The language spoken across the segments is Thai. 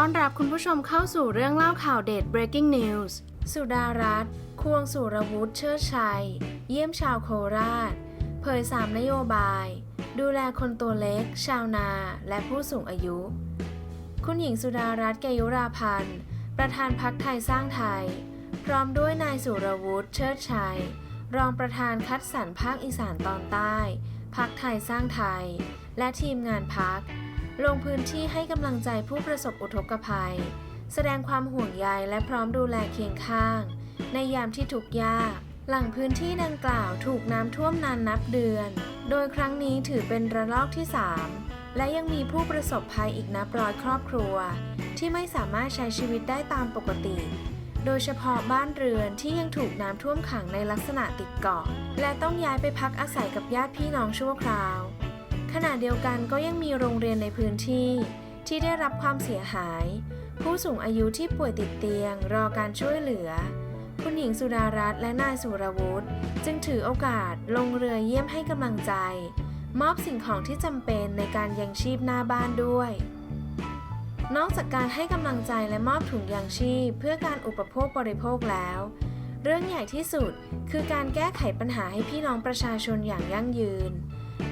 ต้อนรับคุณผู้ชมเข้าสู่เรื่องเล่าข่าวเด็ด breaking news สุดารัตน์ควงสุรวุฒิเชิดชัย เยี่ยมชาวโคราช เผย3นโยบาย ดูแลคนตัวเล็ก ชาวนา และผู้สูงอายุ คุณหญิงสุดารัตน์เกยุราพันธ์ ประธานพักไทยสร้างไทย พร้อมด้วยนายสุรวุฒิเชิดชัย รองประธานคัดสรรภาคอีสานตอนใต้ พักไทยสร้างไทย และทีมงานพัก ลงพื้นที่ให้กำลังใจผู้ประสบอุทกภัย แสดงความห่วงใยและพร้อมดูแลเคียงข้าง ในยามที่ทุกข์ยาก หลังพื้นที่ดังกล่าวถูกน้ำท่วมนานนับเดือน โดยครั้งนี้ถือเป็นระลอกที่ 3 และยังมีผู้ประสบภัยอีกนับร้อยครอบครัว ที่ไม่สามารถใช้ชีวิตได้ตามปกติ โดยเฉพาะบ้านเรือนที่ยังถูกน้ำท่วมขังในลักษณะติดเกาะและต้องย้ายไปพักอาศัยกับญาติพี่น้องชั่วคราว ขณะเดียวกันก็ยังมีโรงเรียนในพื้นที่ ที่ได้รับความเสียหาย ผู้สูงอายุที่ป่วยติดเตียง รอการช่วยเหลือ คุณหญิงสุดารัตน์และนายสุรวุฒิจึงถือโอกาสลงเรือเยี่ยมให้กำลังใจ มอบสิ่งของที่จำเป็นในการยังชีพหน้าบ้านด้วย นอกจากการให้กำลังใจและมอบถุงยางชีพ เพื่อการอุปโภคบริโภคแล้วเรื่องใหญ่ที่สุดคือการแก้ไขปัญหาให้พี่น้องประชาชนอย่างยั่งยืน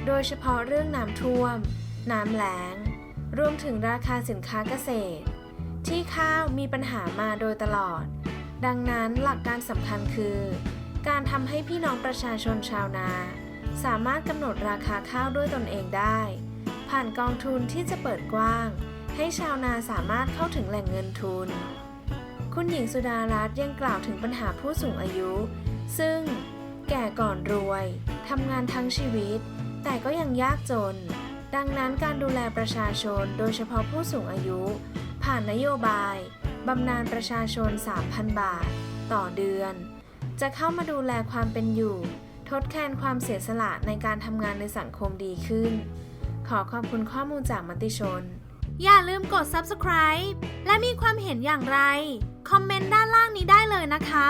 โดยเฉพาะเรื่องน้ำท่วม น้ำแล้ง รวมถึงราคาสินค้าเกษตร ที่ข้าวมีปัญหามาโดยตลอด ดังนั้นหลักการสำคัญคือ การทำให้พี่น้องประชาชนชาวนา สามารถกำหนดราคาข้าวด้วยตนเองได้ ผ่านกองทุนที่จะเปิดกว้าง ให้ชาวนาสามารถเข้าถึงแหล่งเงินทุน คุณหญิงสุดารัตน์ยังกล่าวถึงปัญหาผู้สูงอายุ ซึ่งแก่ก่อนรวย ทำงานทั้งชีวิต แต่ก็ยังยากจน ดังนั้นการดูแลประชาชนโดยเฉพาะผู้สูงอายุ ผ่านนโยบายบำนาญประชาชน 3,000 บาท ต่อเดือน จะเข้ามาดูแลความเป็นอยู่ ทดแทนความเสียสละในการทำงานในสังคมดีขึ้น ขอขอบคุณข้อมูลจากมติชน อย่าลืมกด subscribe และมีความเห็นอย่างไร คอมเมนต์ด้านล่างนี้ได้เลยนะคะ